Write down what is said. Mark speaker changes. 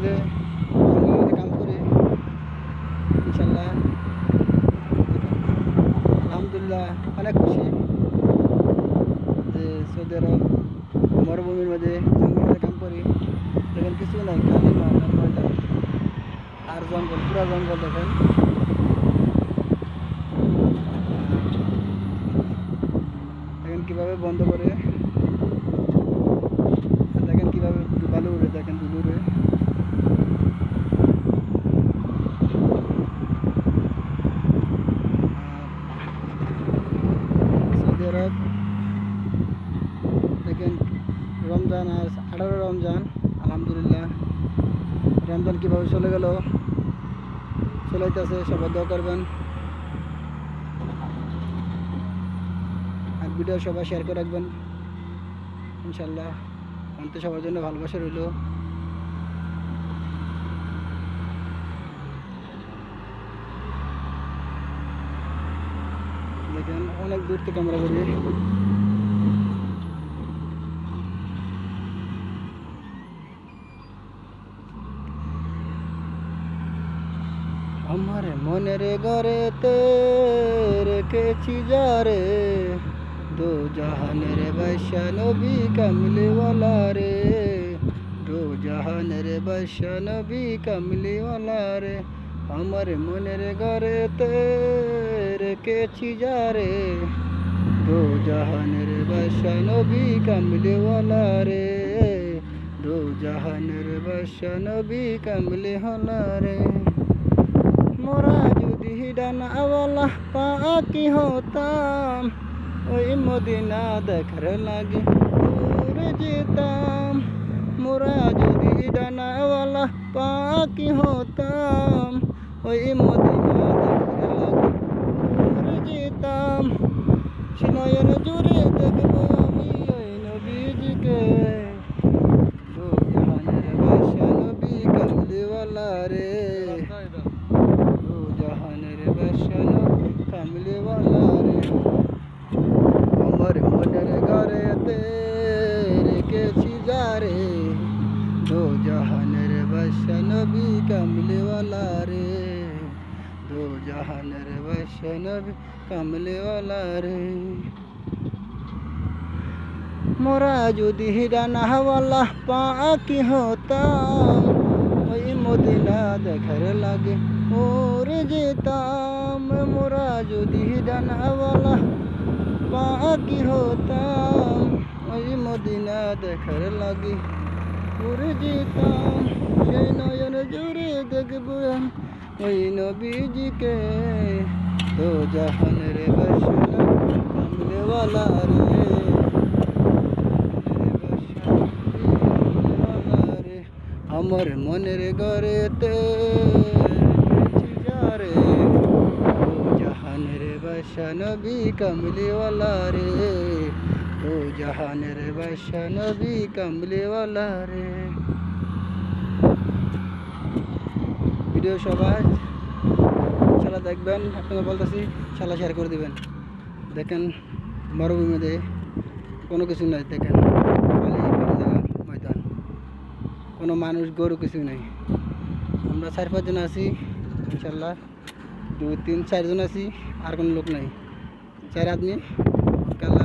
Speaker 1: মধ্যে কাম করে। ইনশাল্লাহ আলহামদুলিল্লাহ, অনেক খুশি। যে সৌদি আরব মরুভূমির জঙ্গলের কাম করি। দেখেন কিছু নাই, খালি আর জঙ্গল, পুরা জঙ্গল দেখেন। দেখেন কীভাবে বন্ধ করে আর দেখেন কীভাবে বালু উড়ে দেখেন দুলু উড়ে আর সৌদি আরব দেখেন রমজান আর আঠারো রমজান, আলহামদুলিল্লাহ। রমজান কীভাবে চলে গেল? চলাইতেছে, সবাই দোয়া করবেন। আর ভিডিও সবাই শেয়ার করে রাখবেন। ইনশাল্লাহ অন্ত সবার জন্য, ভালোবাসা রইল। দেখেন, অনেক দূর থেকে আমরা করি আমার মনের ঘরেতে রেখেছি যারে দো জাহানের বাদশা নবী কামলিওয়ালা রে। দো জাহানের বাদশা নবী কামলিওয়ালা রে। আমার মনের ঘরেতে রেখেছি যারে দো জাহানের বাদশা নবী কামলিওয়ালা রে। দো জাহানের বাদশা নবী কামলিওয়ালা রে। ডানাওয়ালা পাকি হতাম। ওই মদিনা দেখার লাগে উড়ে যেতাম। মোরা যদি ডানাওয়ালা পাকি হতাম, ওই মদিনা দেখার লাগে উড়ে যেতাম সিনয়ন জুড়ে দেখব আমি ওই নবীজিকে দু জাহানের বাদশা নবী কামলিওয়ালা রে দু জাহানের বাসানো কামলিওয়ালা রে আমার মনের ঘরেতে যারে দু জাহানের বাসানো বি কামলিওয়ালা রে দু জাহানের বাসানো বি কামলিওয়ালা রে মোরা যদি ডানাওয়ালা পাকি হতাম ওই মদিনা দেখার লাগে ওরে যেতাম মোরা যদি ডানাওয়ালা পাকি হতাম মদিনা দেখার লাগে। ওরে যেতাম সেই নয়ন জুড়ে দেখব ওই নবীজিকে। তো জাহানের বাসনা কামলেওয়ালা রে। আমার মনের ঘরেতে ও জাহানের বাসা নবী কামলিওয়ালা রে। ও জাহানের বাসা নবী কামলিওয়ালা রে ভিডিও সবাই শালা, দেখবেন, আপনাকে বলতেছি, শালা শেয়ার করে দিবেন। দেখেন, মরুভূমিতে কোনো কিছু নাই, দেখেন ময়দান। কোনো মানুষ, গরু কিছু নেই। আমরা চার পাঁচজন আছি ইনশাল্লাহ দুই, তিন চারজন আছি, আর কোনো লোক নাই। চার আদমি কালা